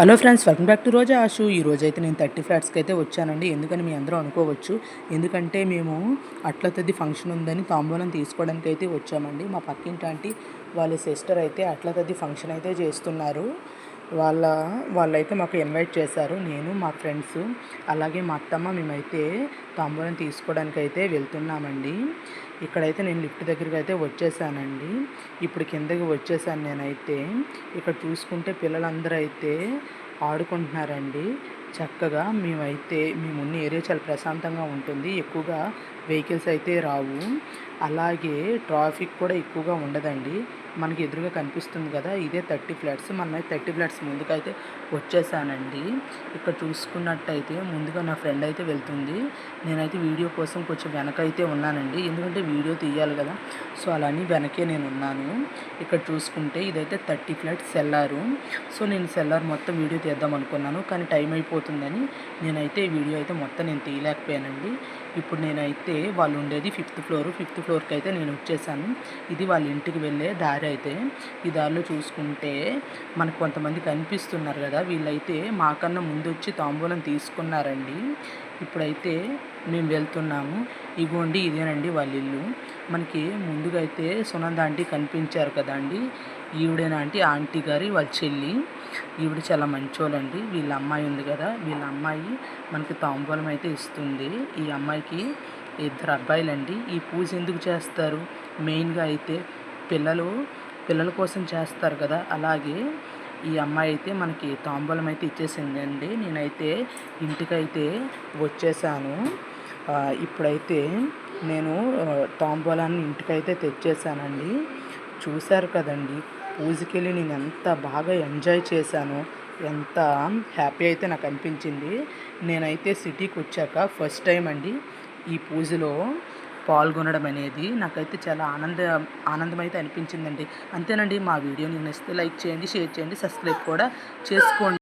Hello friends welcome back to Roja Ashu. ఈ రోజు అయితే నేను థర్టీ ఫ్లాట్స్కి అయితే వచ్చానండి. ఎందుకని మీ అందరూ అనుకోవచ్చు. ఎందుకంటే మేము అట్ల తది ఫంక్షన్ ఉందని తాంబూలం తీసుకోవడానికి అయితే వచ్చామండి. మా పక్కింటి ఆంటీ వాళ్ళ సిస్టర్ అయితే అట్ల తది ఫంక్షన్ అయితే చేస్తున్నారు. వాళ్ళ వాళ్ళైతే మాకు ఇన్వైట్ చేశారు. నేను మా ఫ్రెండ్స్ అలాగే మా అత్తమ్మ మేమైతే తాంబూలం తీసుకోవడానికి అయితే వెళ్తున్నామండి. ఇక్కడైతే నేను లిఫ్ట్ దగ్గరికి అయితే వచ్చేసానండి. ఇప్పుడు కిందకి వచ్చేసాను నేనైతే. ఇక్కడ చూసుకుంటే పిల్లలందరూ అయితే ఆడుకుంటున్నారండి. చక్కగా మేమైతే మేమున్న ఏరియా చాలా ప్రశాంతంగా ఉంటుంది. ఎక్కువగా వెహికల్స్ అయితే రావు. అలాగే ట్రాఫిక్ కూడా ఎక్కువగా ఉండదండి. మనకి ఎదురుగా కనిపిస్తుంది కదా ఇదే థర్టీ ఫ్లాట్స్. మనమైతే థర్టీ ఫ్లాట్స్ ముందుకైతే వచ్చేసానండి. ఇక్కడ చూసుకున్నట్టయితే ముందుగా నా ఫ్రెండ్ అయితే వెళ్తుంది. నేనైతే వీడియో కోసం కొంచెం వెనక అయితే ఉన్నానండి. ఎందుకంటే వీడియో తీయాలి కదా సో అలానే వెనకే నేను ఉన్నాను. ఇక్కడ చూసుకుంటే ఇదైతే థర్టీ ఫ్లాట్స్ సెల్లారు. సో నేను సెల్లార్ మొత్తం వీడియో తీద్దాం అనుకున్నాను కానీ టైం అయిపోతుందని నేనైతే వీడియో అయితే మొత్తం నేను తీయలేకపోయానండి. ఇప్పుడు నేనైతే వాళ్ళు ఉండేది ఫిఫ్త్ ఫ్లోర్. ఫిఫ్త్ ఫ్లోర్కి అయితే నేను వచ్చేసాను. ఇది వాళ్ళ ఇంటికి వెళ్ళే దారి అయితే. ఈ దారిలో చూసుకుంటే మనకు కొంతమంది కనిపిస్తున్నారు కదా! వీళ్ళైతే మాకన్నా ముందు వచ్చి తాంబూలం తీసుకున్నారండి. ఇప్పుడైతే మేము వెళ్తున్నాము. ఇగోండి ఇదేనండి వాళ్ళ ఇల్లు. మనకి ముందుగా అయితే సునంద ఆంటీ కనిపించారు కదండి ఈవిడేనా ఆంటీ? ఆంటీ గారి వాళ్ళ చెల్లి. ఈవిడ చాలా మంచోళ్ళండి. వీళ్ళ అమ్మాయి ఉంది కదా! వీళ్ళ అమ్మాయి మనకి తాంబూలం అయితే ఇస్తుంది. ఈ అమ్మాయికి ఇద్దరు అబ్బాయిలండి. ఈ పూజ ఎందుకు చేస్తారు? మెయిన్గా అయితే పిల్లలు పిల్లల కోసం చేస్తారు కదా. అలాగే ఈ అమ్మాయి అయితే మనకి తాంబూలం అయితే ఇచ్చేసిందండి. నేనైతే ఇంటికైతే వచ్చేసాను. ఇప్పుడైతే నేను తాంబూలాన్ని ఇంటికైతే తెచ్చేసానండి. చూశారు కదండి పూజకి వెళ్ళి నేను ఎంత బాగా ఎంజాయ్ చేశాను ఎంత హ్యాపీ అయితే నాకు అనిపించింది. నేనైతే సిటీకి వచ్చాక ఫస్ట్ టైం అండి ఈ పూజలో పాల్గొనడం అనేది నాకైతే చాలా ఆనంద ఆనందం అయితే అనిపించిందండి. అంతేనండి మా వీడియోని నచ్చితే లైక్ చేయండి షేర్ చేయండి సబ్స్క్రైబ్ కూడా చేసుకోండి.